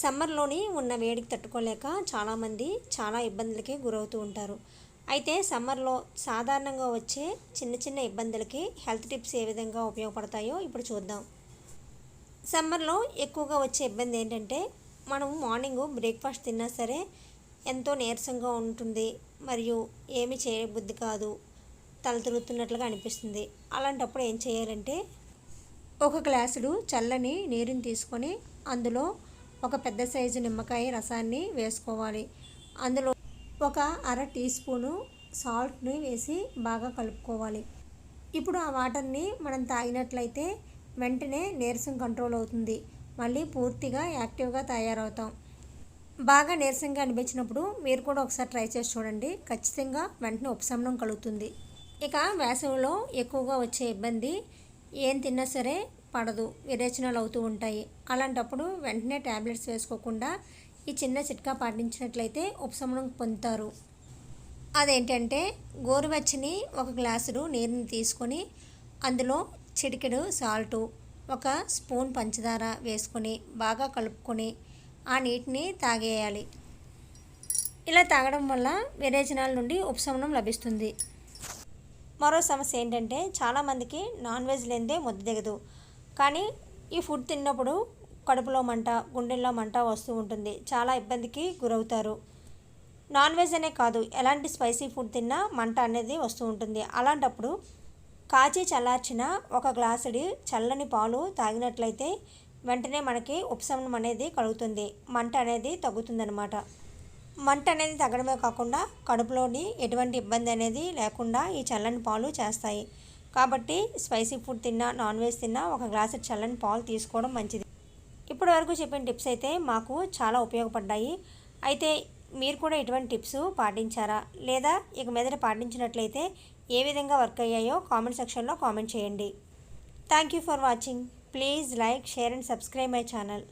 సమ్మర్లోని ఉన్న వేడికి తట్టుకోలేక చాలామంది చాలా ఇబ్బందులకి గురవుతూ ఉంటారు. అయితే సమ్మర్లో సాధారణంగా వచ్చే చిన్న చిన్న ఇబ్బందులకి హెల్త్ టిప్స్ ఏ విధంగా ఉపయోగపడతాయో ఇప్పుడు చూద్దాం. సమ్మర్లో ఎక్కువగా వచ్చే ఇబ్బంది ఏంటంటే మనం మార్నింగ్ బ్రేక్ఫాస్ట్ తిన్నా సరే ఎంతో నీరసంగా ఉంటుంది మరియు ఏమి చేయబుద్ధి కాదు తల తిరుగుతున్నట్లుగా అనిపిస్తుంది. అలాంటప్పుడు ఏం చేయాలంటే ఒక గ్లాసుడు చల్లని నీరుని తీసుకొని అందులో ఒక పెద్ద సైజు నిమ్మకాయ రసాన్ని వేసుకోవాలి. అందులో ఒక అర టీ స్పూను సాల్ట్ని వేసి బాగా కలుపుకోవాలి. ఇప్పుడు ఆ వాటర్ని మనం తాగినట్లయితే వెంటనే నీరసం కంట్రోల్ అవుతుంది. మళ్ళీ పూర్తిగా యాక్టివ్గా తయారవుతాం. బాగా నీరసంగా అనిపించినప్పుడు మీరు కూడా ఒకసారి ట్రై చేసి చూడండి. ఖచ్చితంగా వెంటనే ఉపశమనం కలుగుతుంది. ఇక వేసవిలో ఎక్కువగా వచ్చే ఇబ్బంది ఏం తిన్నా సరే పడదు విరేచనాలు అవుతూ ఉంటాయి. అలాంటప్పుడు వెంటనే ట్యాబ్లెట్స్ వేసుకోకుండా ఈ చిన్న చిట్కా పాటించినట్లయితే ఉపశమనం పొందుతారు. అదేంటంటే గోరువెచ్చని ఒక గ్లాసుడు నీరుని తీసుకొని అందులో చిటికెడు సాల్టు ఒక స్పూన్ పంచదార వేసుకొని బాగా కలుపుకొని ఆ నీటిని తాగేయాలి. ఇలా తాగడం వల్ల విరేచనాల నుండి ఉపశమనం లభిస్తుంది. మరో సమస్య ఏంటంటే చాలామందికి నాన్ వెజ్ లేనిదే ముద్ద దిగదు. కానీ ఈ ఫుడ్ తిన్నప్పుడు కడుపులో మంట గుండెల్లో మంట వస్తూ ఉంటుంది. చాలా ఇబ్బందికి గురవుతారు. నాన్ వెజ్ అనే కాదు. ఎలాంటి స్పైసీ ఫుడ్ తిన్నా మంట అనేది వస్తూ ఉంటుంది. అలాంటప్పుడు కాచి చల్లార్చిన ఒక గ్లాసుడి చల్లని పాలు తాగినట్లయితే వెంటనే మనకి ఉపశమనం అనేది కలుగుతుంది. మంట అనేది తగ్గుతుందనమాట మంట అనేది తగ్గడమే కాకుండా కడుపులోని ఎటువంటి ఇబ్బంది అనేది లేకుండా ఈ చల్లని పాలు చేస్తాయి. కాబట్టి స్పైసీ ఫుడ్ తిన్నా నాన్ వెజ్ తిన్నా ఒక గ్లాసు చల్లని పాలు తీసుకోవడం మంచిది. ఇప్పటి వరకు చెప్పిన టిప్స్ అయితే మాకు చాలా ఉపయోగపడ్డాయి. అయితే మీరు కూడా ఇటువంటి టిప్స్ పాటించారా? లేదా ఇక మీదట పాటించినట్లయితే ఏ విధంగా వర్క్ అయ్యాయో కామెంట్ సెక్షన్లో కామెంట్ చేయండి. Thank you for watching. Please like share and subscribe my channel.